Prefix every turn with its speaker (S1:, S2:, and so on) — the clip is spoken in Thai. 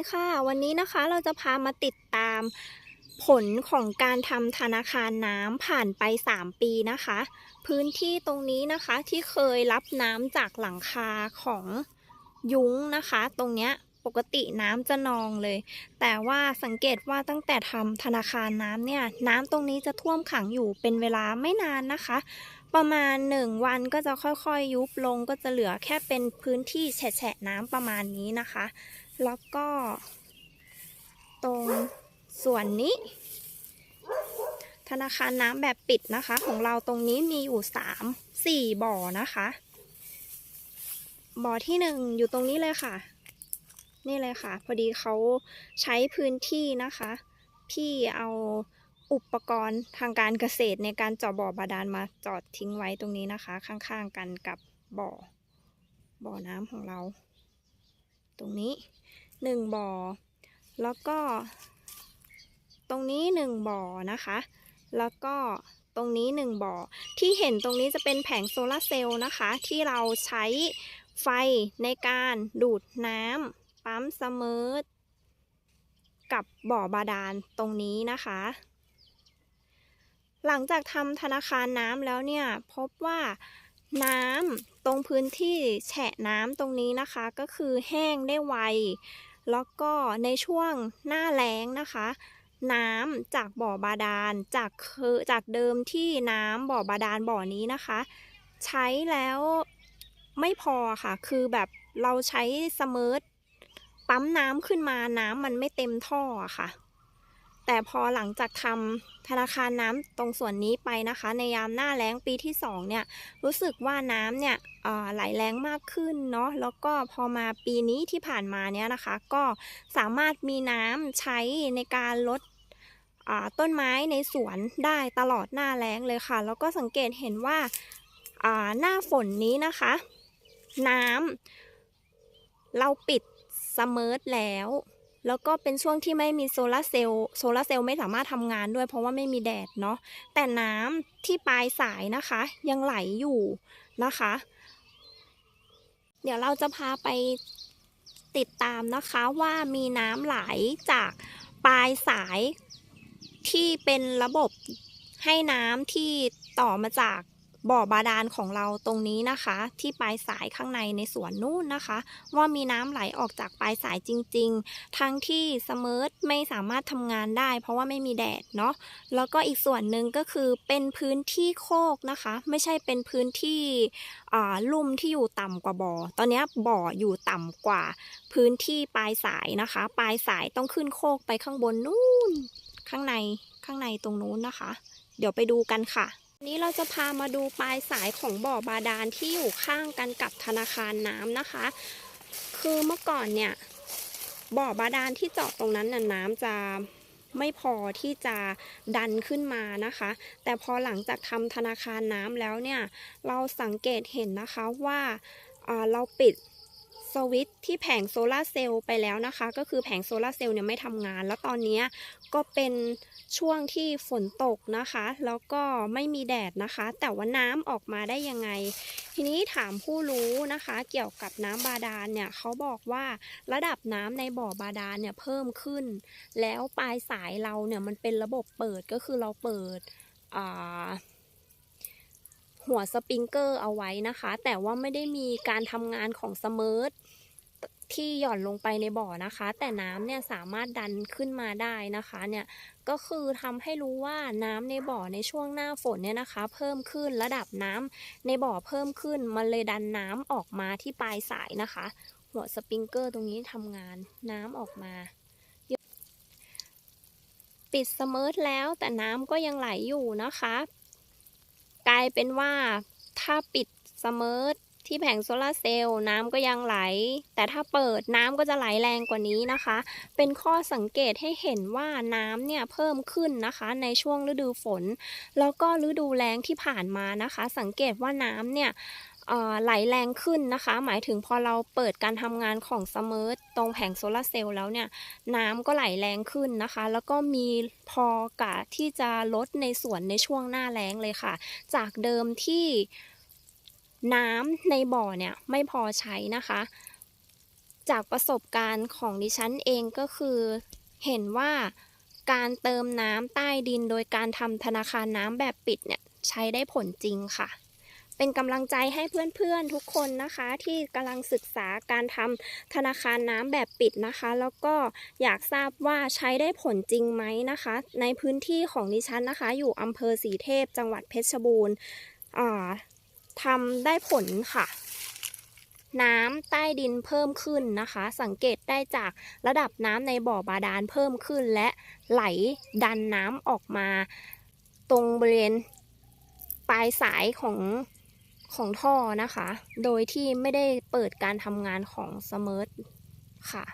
S1: ีค่ะ วันนี้นะคะเราจะพามาติดตามผลของการทำธนาคารน้ำผ่านไป 3 ปีนะคะ พื้นที่ตรงนี้นะคะที่เคยรับน้ำจากหลังคาของยุ้งนะคะ ตรงเนี้ยปกติน้ำจะนองเลย แต่ว่าสังเกตว่าตั้งแต่ทำธนาคารน้ำเนี่ย น้ำตรงนี้จะท่วมขังอยู่เป็นเวลาไม่นานนะคะ ประมาณ 1 วันก็จะค่อยๆ ยุบลงก็จะเหลือแค่เป็นพื้นที่แฉะน้ำประมาณนี้นะคะ แล้วก็ ตรงส่วนนี้ ธนาคารน้ำแบบปิดนะคะ ของเราตรงนี้มีอยู่สามสี่บ่อนะคะ บ่อที่หนึ่งอยู่ตรงนี้เลยค่ะ นี่เลยค่ะ พอดีเขาใช้พื้นที่นะคะ พี่เอาอุปกรณ์ทางการเกษตรในการเจาะบ่อบาดาลมาจอดทิ้งไว้ตรงนี้นะคะ ข้างๆกันกับบ่อบ่อน้ำของเรา ตรงนี้ หนึ่งบ่อ แล้วก็ ตรงนี้หนึ่งบ่อนะคะ แล้วก็ตรงนี้หนึ่งบ่อ ที่เห็นตรงนี้จะเป็นแผงโซลาร์เซลล์นะคะ ที่เราใช้ไฟในการดูดน้ำปั๊มเสมอกับบ่อบาดาลตรงนี้นะคะ หลังจากทำธนาคารน้ำแล้วเนี่ย พบว่าน้ำตรงพื้นที่แฉะน้ำตรงนี้นะคะ ก็คือแห้งได้ไว แล้วก็ในช่วงหน้าแล้งนะคะ น้ำจากบ่อบาดาลจากคือจากเดิมที่น้ำบ่อบาดาลบ่อนี้นะคะ ใช้แล้วไม่พอค่ะ คือแบบเราใช้สมิร์ทปั๊มน้ำขึ้นมาน้ำมันไม่เต็มท่อค่ะ แต่พอหลังจากทำธนาคารน้ำตรงส่วนนี้ไปนะคะ ในยามหน้าแล้งปีที่สองเนี่ยรู้สึกว่าน้ำเนี่ยไหลแรงมากขึ้นเนาะแล้วก็พอมาปีนี้ที่ผ่านมาเนี่ยนะคะ ก็สามารถมีน้ำใช้ในการลดต้นไม้ในสวนได้ตลอดหน้าแล้งเลยค่ะ แล้วก็สังเกตเห็นว่าหน้าฝนนี้นะคะ น้ำเราปิดสมิร์ทแล้ว แล้วก็เป็นช่วงที่ไม่มีโซลาร์เซลล์โซลาร์เซลล์ไม่สามารถทำงานด้วยเพราะว่าไม่มีแดดเนาะแต่น้ำที่ปลายสายนะคะ ยังไหลอยู่นะคะ เดี๋ยวเราจะพาไปติดตามนะคะว่ามีน้ำไหลจากปลายสายที่เป็นระบบให้น้ำที่ต่อมาจาก บ่อบาดาลของเราตรงนี้นะคะ ที่ปลายสายข้างในในสวนนู่นนะคะ ว่ามีน้ำไหลออกจากปลายสายจริง ๆ ทั้งที่สมิร์ไม่สามารถทำงานได้ เพราะว่าไม่มีแดดเนาะแล้วก็อีกส่วนหนึ่งก็คือเป็นพื้นที่โคกนะคะ ไม่ใช่เป็นพื้นที่ลุ่มที่อยู่ต่ำกว่าบ่อ ตอนนี้บ่ออยู่ต่ำกว่า พื้นที่ปลายสายนะคะ ปลายสายต้องขึ้นโคกไปข้างบนนู่นข้างในข้างในตรงนู้นนะคะ เดี๋ยวไปดูกันค่ะ นนี้เราจะพามาดูปลายสายของบ่อบาดาลที่อยู่ข้างกันกับธนาคารน้ำนะคะ คือเมื่อก่อนเนี่ยบ่อบาดาลที่เจาะตรงนั้นน่ะน้ำจะไม่พอที่จะดันขึ้นมานะคะ แต่พอหลังจากทำธนาคารน้ำแล้วเนี่ย เราสังเกตเห็นนะคะว่าเราปิด สวิตที่แผงโซลาร์เซลล์ไปแล้วนะคะ ก็คือแผงโซลาร์เซลล์เนี่ยไม่ทำงาน แล้วตอนนี้ก็เป็นช่วงที่ฝนตกนะคะ แล้วก็ไม่มีแดดนะคะ แต่ว่าน้ำออกมาได้ยังไง ทีนี้ถามผู้รู้นะคะ เกี่ยวกับน้ำบาดาลเนี่ยเขาบอกว่าระดับน้ำในบ่อบาดาลเนี่ยเพิ่มขึ้น แล้วปลายสายเราเนี่ยมันเป็นระบบเปิดก็คือเราเปิดอ่า หัวสปริงเกอร์เอาไว้นะคะ แต่ว่าไม่ได้มีการทำงานของสมิร์ทที่หย่อนลงไปในบ่อนะคะ แต่น้ำเนี่ยสามารถดันขึ้นมาได้นะคะเนี่ยก็คือทำให้รู้ว่าน้ำในบ่อในช่วงหน้าฝนเนี่ยนะคะ เพิ่มขึ้นระดับน้ำในบ่อเพิ่มขึ้นมันเลยดันน้ำออกมาที่ปลายสายนะคะ หัวสปริงเกอร์ตรงนี้ทำงานน้ำออกมาปิดสมิร์ทแล้วแต่น้ำก็ยังไหลอยู่นะคะ กลายเป็นว่าถ้าปิดสมิร์ทที่แผงโซลาร์เซลล์น้ำก็ยังไหล แต่ถ้าเปิดน้ำก็จะไหลแรงกว่านี้นะคะ เป็นข้อสังเกตให้เห็นว่าน้ำเนี่ยเพิ่มขึ้นนะคะ ในช่วงฤดูฝน แล้วก็ฤดูแล้งที่ผ่านมานะคะ สังเกตว่าน้ำเนี่ยไหลแรงขึ้นนะคะ หมายถึงพอเราเปิดการทำงานของสมิร์ทตรงแผงโซลาร์เซลล์แล้วเนี่ยน้ำก็ไหลแรงขึ้นนะคะ แล้วก็มีพอกะที่จะลดในส่วนในช่วงหน้าแล้งเลยค่ะ จากเดิมที่น้ำในบ่อเนี่ยไม่พอใช้นะคะ จากประสบการณ์ของดิฉันเองก็คือเห็นว่าการเติมน้ำใต้ดินโดยการทำธนาคารน้ำแบบปิดเนี่ยใช้ได้ผลจริงค่ะ เป็นกำลังใจให้เพื่อนๆทุกคนนะคะ ที่กำลังศึกษาการทำธนาคารน้ำแบบปิดนะคะ แล้วก็อยากทราบว่าใช้ได้ผลจริงไหมนะคะ ในพื้นที่ของดิฉันนะคะ อยู่อำเภอสีเทพ จังหวัดเพชรบูรณ์ทำได้ผลค่ะน้ำใต้ดินเพิ่มขึ้นนะคะ สังเกตได้จากระดับน้ำในบ่อบาดาลเพิ่มขึ้น และไหลดันน้ำออกมา ตรงบริเวณปลายสายของ ของท่อนะคะ โดยที่ไม่ได้เปิดการทำงานของสมิร์ทค่ะ